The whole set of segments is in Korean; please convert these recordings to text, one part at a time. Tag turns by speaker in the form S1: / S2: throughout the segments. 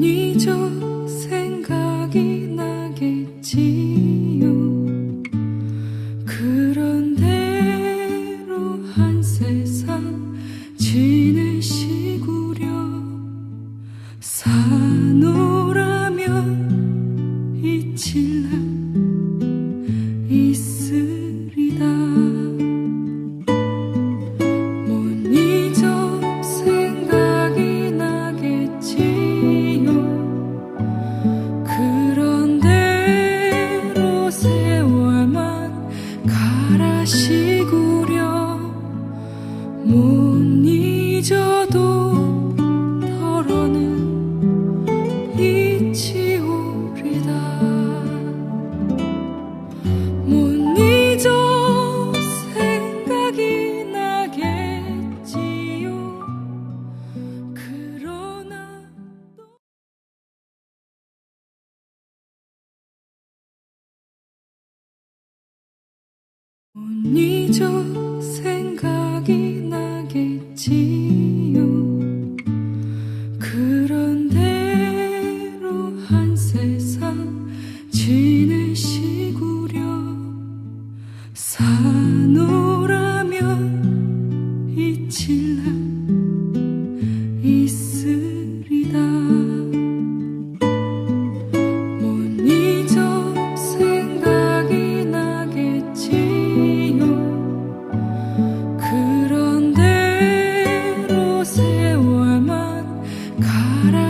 S1: 못잊 못 잊어 생각이 나겠지요. 그런 대로 한 세상 지내시구려. 사노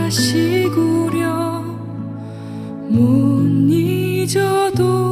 S1: 가라시구려. 못 잊어도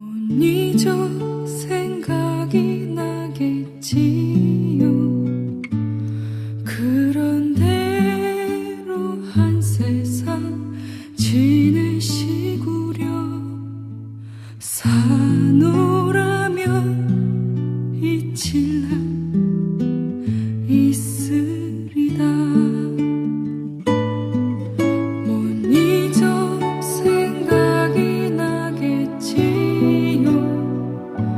S1: 언니저 생각이 나겠지요. 그런 대로 한 세상 지내시구려. 사노라면 이칠라 있